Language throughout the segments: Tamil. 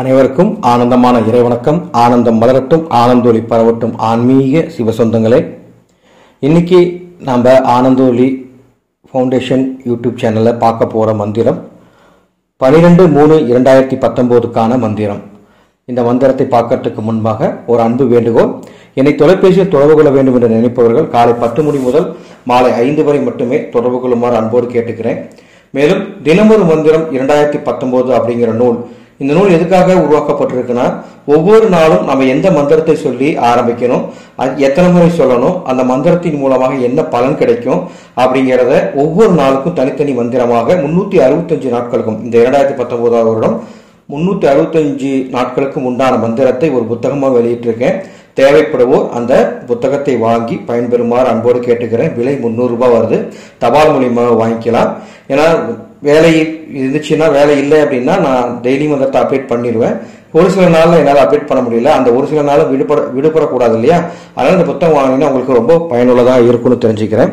அனைவருக்கும் ஆனந்தமான இறைவணக்கம் ஆனந்தம் மலரட்டும் ஆனந்தொலி பரவட்டும் ஆன்மீக சிவசொந்தங்களே. இன்னைக்கு நம்ம ஆனந்தோலி ஃபவுண்டேஷன் யூடியூப் சேனலில் பார்க்க போகிற மந்திரம் பனிரெண்டு மூணு இரண்டாயிரத்தி பத்தொம்போதுக்கான மந்திரம். இந்த மந்திரத்தை பார்க்கறதுக்கு முன்பாக ஒரு அன்பு வேண்டுகோள். என்னை தொலைபேசியில் தொடர்பு கொள்ள வேண்டும் என்று நினைப்பவர்கள் காலை பத்து மணி முதல் மாலை ஐந்து வரை மட்டுமே தொடர்பு கொள்ளுமாறு அன்போடு கேட்டுக்கிறேன். மேலும் தினமொரு மந்திரம் இரண்டாயிரத்தி பத்தொன்பது அப்படிங்கிற நூல் இந்த நூல் எதுக்காக உருவாக்கப்பட்டிருக்குன்னா ஒவ்வொரு நாளும் நம்ம எந்த மந்திரத்தை சொல்லி ஆரம்பிக்கணும் எத்தனை முறை சொல்லணும் அந்த மந்திரத்தின் மூலமாக என்ன பலன் கிடைக்கும் அப்படிங்கிறத ஒவ்வொரு நாளுக்கும் தனித்தனி மந்திரமாக முன்னூத்தி அறுபத்தஞ்சு நாட்களுக்கும் இந்த இரண்டாயிரத்தி பத்தொன்பதாவது வருடம் முன்னூத்தி அறுபத்தஞ்சு நாட்களுக்கும் உண்டான மந்திரத்தை ஒரு புத்தகமாக வெளியிட்டிருக்கேன். தேவைப்படுவோர் அந்த புத்தகத்தை வாங்கி பயன்பெறுமாறு அன்போடு கேட்டுக்கிறேன். விலை முந்நூறு ரூபாய் வருது. தபால் மூலியமாக வாங்கிக்கலாம். ஏன்னா வேலை இருந்துச்சுன்னா வேலை இல்லை அப்படின்னா நான் டெய்லி மந்திரத்தை அப்டேட் பண்ணிடுவேன் ஒரு சில நாளில் என்னால் அப்டேட் பண்ண முடியல. அந்த ஒரு சில நாளில் விடுபட விடுபடக்கூடாது இல்லையா? அதனால் இந்த புத்தகம் வாங்கினா உங்களுக்கு ரொம்ப பயனுள்ளதாக இருக்கும்னு தெரிஞ்சுக்கிறேன்.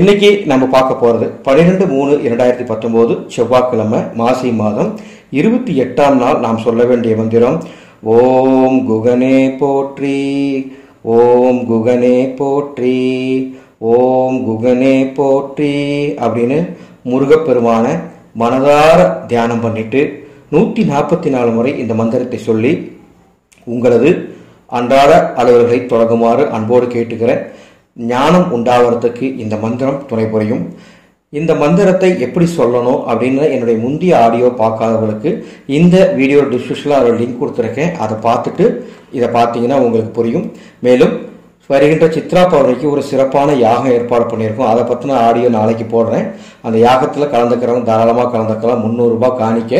இன்னைக்கு நம்ம பார்க்க போகிறது பன்னிரெண்டு மூணு இரண்டாயிரத்தி பத்தொம்போது செவ்வாய்க்கிழமை மாசி மாதம். இருபத்தி எட்டாம் நாள் நாம் சொல்ல வேண்டிய மந்திரம் ஓம் குகனே போற்றி ஓம் குகனே போற்றி ஓம் குகனே போற்றி அப்படின்னு முருகப்பெருமான மனதார தியானம் பண்ணிட்டு நூற்றி நாற்பத்தி நாலு முறை இந்த மந்திரத்தை சொல்லி உங்களது அன்றாட அலுவல்களை தொடங்குமாறு அன்போடு கேட்டுக்கிறேன். ஞானம் உண்டாவதுக்கு இந்த மந்திரம் துணை புரியும். இந்த மந்திரத்தை எப்படி சொல்லணும் அப்படின்னு என்னுடைய முந்தைய ஆடியோ பார்க்காதவர்களுக்கு இந்த வீடியோ டிஸ்கிரிப்ஷனில் அதில் லிங்க் கொடுத்துருக்கேன். அதை பார்த்துட்டு இதை பார்த்தீங்கன்னா உங்களுக்கு புரியும். மேலும் வருகின்ற சித்ரா பௌர்ணமிக்கு ஒரு சிறப்பான யாகம் ஏற்பாடு பண்ணியிருக்கோம். அதை பற்றின ஆடியோ நாளைக்கு போடுறேன். அந்த யாகத்தில் கலந்துக்கிறவங்க தாராளமாக கலந்துக்கலாம். முந்நூறுரூபா காணிக்க.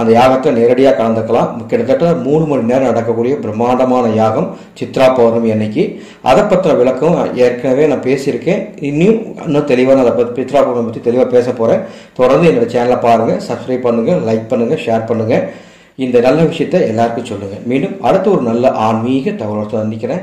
அந்த யாகத்தை நேரடியாக கலந்துக்கலாம். கிட்டத்தட்ட மூணு மணி நேரம் நடக்கக்கூடிய பிரம்மாண்டமான யாகம் சித்ரா பௌர்ணமி அன்னைக்கு அதை பற்றின விளக்கம் ஏற்கனவே நான் பேசியிருக்கேன். இன்னும் இன்னும் தெளிவாக நான் அதை பற்றி சித்ரா பௌர்ணமி பற்றி தெளிவாக பேச போகிறேன் தொடர்ந்து என்னோட சேனலை பாருங்கள் சப்ஸ்கிரைப் பண்ணுங்கள் லைக் பண்ணுங்கள் ஷேர் பண்ணுங்கள் இந்த நல்ல விஷயத்தை எல்லாருக்கும் சொல்லுங்கள் மீண்டும் அடுத்த ஒரு நல்ல ஆன்மீக தகவலோடு சந்திக்கிறேன்.